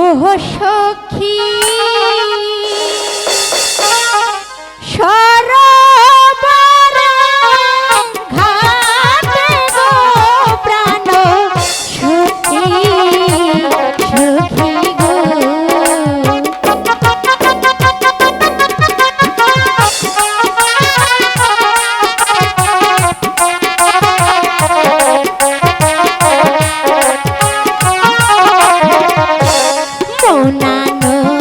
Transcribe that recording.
ওহ সখী। Oh.